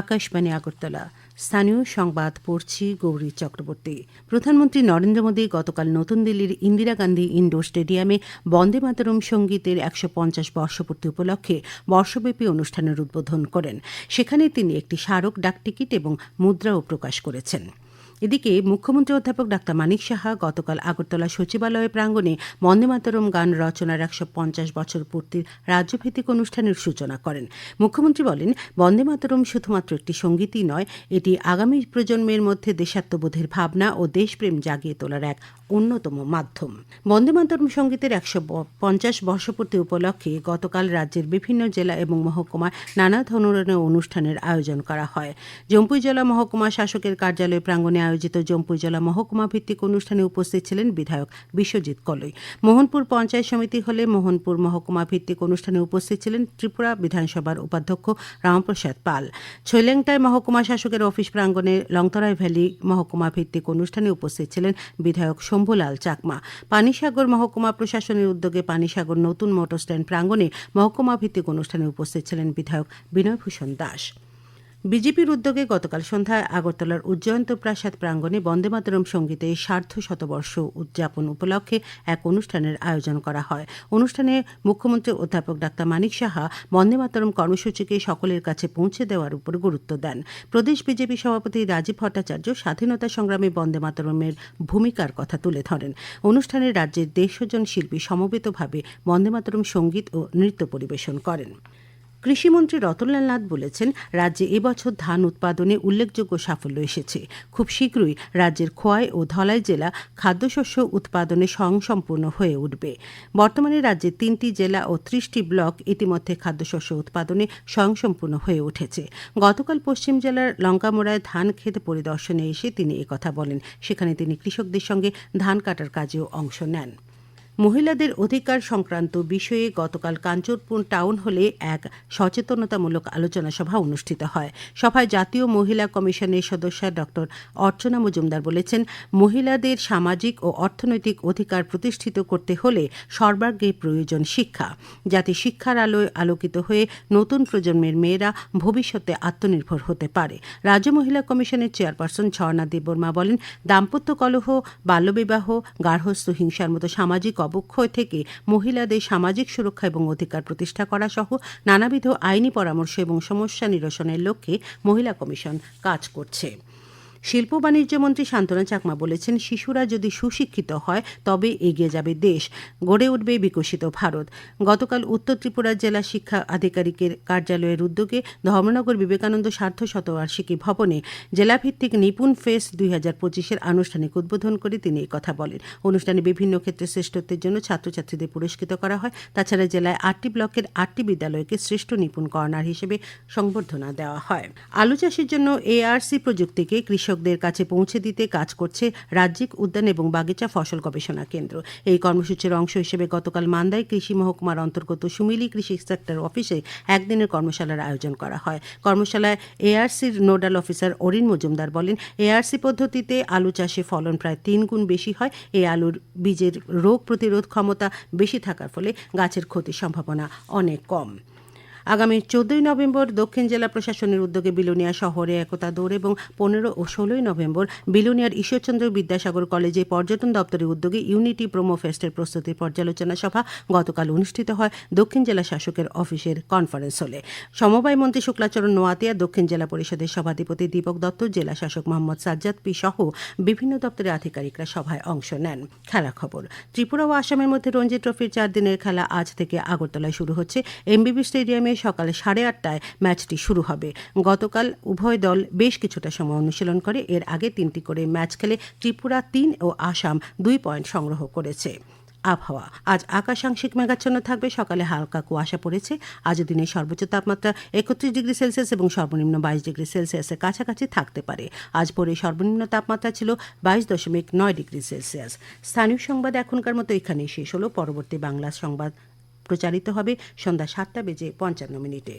আকাশবাণী আগরতলা। স্থানীয় সংবাদ পড়ছি গৌরী চক্রবর্তী। প্রধানমন্ত্রী নরেন্দ্র মোদী গতকাল নতুন দিল্লির ইন্দিরা গান্ধী ইন্ডোর স্টেডিয়ামে বন্দে মাতরম সঙ্গীতের একশো পঞ্চাশ বর্ষপূর্তি উপলক্ষে বর্ষব্যাপী অনুষ্ঠানের উদ্বোধন করেন। সেখানে তিনি একটি স্মারক ডাকটিকিট এবং মুদ্রাও প্রকাশ করেছেন। এদিকে মুখ্যমন্ত্রী অধ্যাপক ডাক্তার মানিক সাহা গতকাল আগরতলা সচিবালয় প্রাঙ্গণে বন্দে মাতরম গান রচনার একশো পঞ্চাশ বছর পূর্তির রাজ্যভিত্তিক অনুষ্ঠানের সূচনা করেন। মুখ্যমন্ত্রী বলেন, বন্দে মাতরম শুধুমাত্র একটি সঙ্গীতই নয়, এটি আগামী প্রজন্মের মধ্যে দেশাত্মবোধের ভাবনা ও দেশপ্রেম জাগিয়ে তোলার এক অন্যতম মাধ্যম। বন্দে মাতরম সঙ্গীতের একশো পঞ্চাশ বর্ষপূর্তি উপলক্ষে গতকাল রাজ্যের বিভিন্ন জেলা এবং মহকুমায় নানা ধরনের অনুষ্ঠানের আয়োজন করা হয়। জম্পুই জেলা মহকুমা শাসকের কার্যালয় প্রাঙ্গণে আয়োজিত জম্পুই জেলা মহকুমা ভিত্তিক অনুষ্ঠানে উপস্থিত ছিলেন বিধায়ক বিশ্বজিৎ কলই। মোহনপুর পঞ্চায়েত সমিতি হলে মোহনপুর মহকুমা ভিত্তিক অনুষ্ঠানে উপস্থিত ছিলেন ত্রিপুরা বিধানসভার উপাধ্যক্ষ রামপ্রসাদ পাল। ছৈলেংটায় মহকুমা শাসকের অফিস প্রাঙ্গণে লংতরাই ভ্যালি মহকুমা ভিত্তিক অনুষ্ঠানে উপস্থিত ছিলেন বিধায়ক শম্ভুলাল চাকমা। পানিসাগর মহকুমা প্রশাসনের উদ্যোগে পানিসাগর নতুন মোটর স্ট্যান্ড প্রাঙ্গণে মহকুমা ভিত্তিক অনুষ্ঠানে উপস্থিত ছিলেন বিধায়ক বিনয়ভূষণ দাস। বিজেপির উদ্যোগে গতকাল সন্ধ্যায় আগরতলার উজ্জয়ন্ত প্রাসাদ প্রাঙ্গণে বন্দে মাতরম সঙ্গীতে সার্ধ শতবর্ষ উদযাপন উপলক্ষে এক অনুষ্ঠানের আয়োজন করা হয়। অনুষ্ঠানে মুখ্যমন্ত্রী অধ্যাপক ডাক্তার মানিক সাহা বন্দে মাতরম কর্মসূচিকে সকলের কাছে পৌঁছে দেওয়ার উপর গুরুত্ব দেন। প্রদেশ বিজেপি সভাপতি রাজীব ভট্টাচার্য স্বাধীনতা সংগ্রামে বন্দে মাতরমের ভূমিকার কথা তুলে ধরেন। অনুষ্ঠানে রাজ্যের দেড়শো জন শিল্পী সমবেতভাবে বন্দে মাতরম সংগীত ও নৃত্য পরিবেশন করেন। কৃষিমন্ত্রী রতনলাল নাথ বলেছেন, রাজ্যে এবছর ধান উৎপাদনে উল্লেখযোগ্য সাফল্য এসেছে। খুব শীঘ্রই রাজ্যের খোয়াই ও ধলাই জেলা খাদ্যশস্য উৎপাদনে স্বয়ংসম্পূর্ণ হয়ে উঠবে। বর্তমানে রাজ্যে তিনটি জেলা ও ত্রিশটি ব্লক ইতিমধ্যে খাদ্যশস্য উৎপাদনে স্বয়ংসম্পূর্ণ হয়ে উঠেছে। গতকাল পশ্চিম জেলার লঙ্কামোড়ায় ধান ক্ষেত পরিদর্শনে এসে তিনি একথা বলেন। সেখানে তিনি কৃষকদের সঙ্গে ধান কাটার কাজেও অংশ নেন। মহিলাদের অধিকার সংক্রান্ত বিষয়ে গতকাল কাঞ্চনপুর টাউন হলে এক সচেতনতামূলক আলোচনা সভা অনুষ্ঠিত হয়। সভায় জাতীয় মহিলা কমিশনের সদস্য ডক্টর অর্চনা মজুমদার বলেছেন, মহিলাদের সামাজিক ও অর্থনৈতিক অধিকার প্রতিষ্ঠিত করতে হলে সর্বাগ্রে প্রয়োজন শিক্ষা। যাতে শিক্ষার আলোয় আলোকিত হয়ে নতুন প্রজন্মের মেয়েরা ভবিষ্যতে আত্মনির্ভর হতে পারে। রাজ্য মহিলা কমিশনের চেয়ারপারসন ঝর্ণা দেববর্মা বলেন, দাম্পত্য কলহ, বাল্যবিবাহ, গার্হস্থ্য হিংসার মতো সামাজিক অবক্ষয় থেকে মহিলাদের সামাজিক সুরক্ষা এবং অধিকার প্রতিষ্ঠা করা সহ নানাবিধ আইনি পরামর্শ এবং সমস্যা নিরসনের লক্ষ্যে মহিলা কমিশন কাজ করছে। শিল্প বাণিজ্য মন্ত্রী শান্তনা চাকমা বলেছেন, শিশুরা যদি সুশিক্ষিত হয়, তবে এগিয়ে যাবে দেশ। গড়ে উঠবে বিকশিত ভারত। গতকাল উত্তর ত্রিপুরা জেলা শিক্ষা আধিকারিকের কার্যালয়ের উদ্যোগে ধর্মনগর বিবেকানন্দ সার্ধ শতবার্ষিকী ভবনে জেলাভিত্তিক নিপুণ ফেস দুই হাজার পঁচিশের আনুষ্ঠানিক উদ্বোধন করে তিনি কথা বলেন। অনুষ্ঠানে বিভিন্ন ক্ষেত্রে শ্রেষ্ঠত্বের জন্য ছাত্রছাত্রীদের পুরস্কৃত করা হয়। তাছাড়া জেলায় আটটি ব্লকের আটটি বিদ্যালয়কে শ্রেষ্ঠ নিপুণ কর্নার হিসেবে সংবর্ধনা দেওয়া হয়। আলু চাষের জন্য এআরসি প্রযুক্তিকে কৃষক কৃষকদের কাছে পৌঁছে দিতে কাজ করছে রাজ্যিক উদ্যান এবং বাগিচা ফসল গবেষণা কেন্দ্র। এই কর্মসূচির অংশ হিসেবে গতকাল মান্দায় কৃষি মহকুমার অন্তর্গত সুমিলি কৃষি সেক্টর অফিসে একদিনের কর্মশালার আয়োজন করা হয়। কর্মশালায় এআরসির নোডাল অফিসার অরিন মজুমদার বলেন, এআরসি পদ্ধতিতে আলু চাষে ফলন প্রায় তিন গুণ বেশি হয়। এই আলুর বীজের রোগ প্রতিরোধ ক্ষমতা বেশি থাকার ফলে গাছের ক্ষতির সম্ভাবনা অনেক কম। আগামী চোদ্দই নভেম্বর দক্ষিণ জেলা প্রশাসনের উদ্যোগে বিলোনিয়া শহরে একতা দৌড় এবং পনেরো ও ষোলোই নভেম্বর বিলোনিয়ার ঈশ্বরচন্দ্র বিদ্যাসাগর কলেজে পর্যটন দপ্তরের উদ্যোগে ইউনিটি প্রোমো ফেস্টের প্রস্তুতির পর্যালোচনা সভা গতকাল অনুষ্ঠিত হয় দক্ষিণ জেলা শাসকের অফিসের কনফারেন্স হলে। সমবায় মন্ত্রী শুক্লাচরণ নোয়াতিয়া, দক্ষিণ জেলা পরিষদের সভাধিপতি দীপক দত্ত, জেলা শাসক মোহাম্মদ সাজ্জাদ পি সহ বিভিন্ন দপ্তরের আধিকারিকরা সভায় অংশ নেন। খেলা খবর। ত্রিপুরা ও আসামের মধ্যে রঞ্জি ট্রফির চার দিনের খেলা আজ থেকে আগরতলায় শুরু হচ্ছে। এমবিবি স্টেডিয়ামে সকালে সাড়ে আটটায় ম্যাচটি শুরু হবে। গতকাল উভয় দল বেশ কিছুটা সময় অনুশীলন করে। এর আগে তিনটি করে ম্যাচ খেলে ত্রিপুরা তিন ও আসাম দুই পয়েন্ট সংগ্রহ করেছে। আবহাওয়া। আজ আকাশ আংশিক মেঘাচ্ছন্ন থাকবে। সকালে হালকা কুয়াশা পড়েছে। আজ দিনের সর্বোচ্চ তাপমাত্রা একত্রিশ ডিগ্রি সেলসিয়াস এবং সর্বনিম্ন বাইশ ডিগ্রি সেলসিয়াসের কাছাকাছি থাকতে পারে। আজ ভোরে সর্বনিম্ন তাপমাত্রা ছিল বাইশ দশমিক নয় ডিগ্রি সেলসিয়াস। স্থানীয় সংবাদ এখনকার মতো এখানেই শেষ হলো। পরবর্তী বাংলা সংবাদ প্রচারিত হবে সন্ধ্যা সাতটা বেজে পঞ্চান্ন মিনিটে।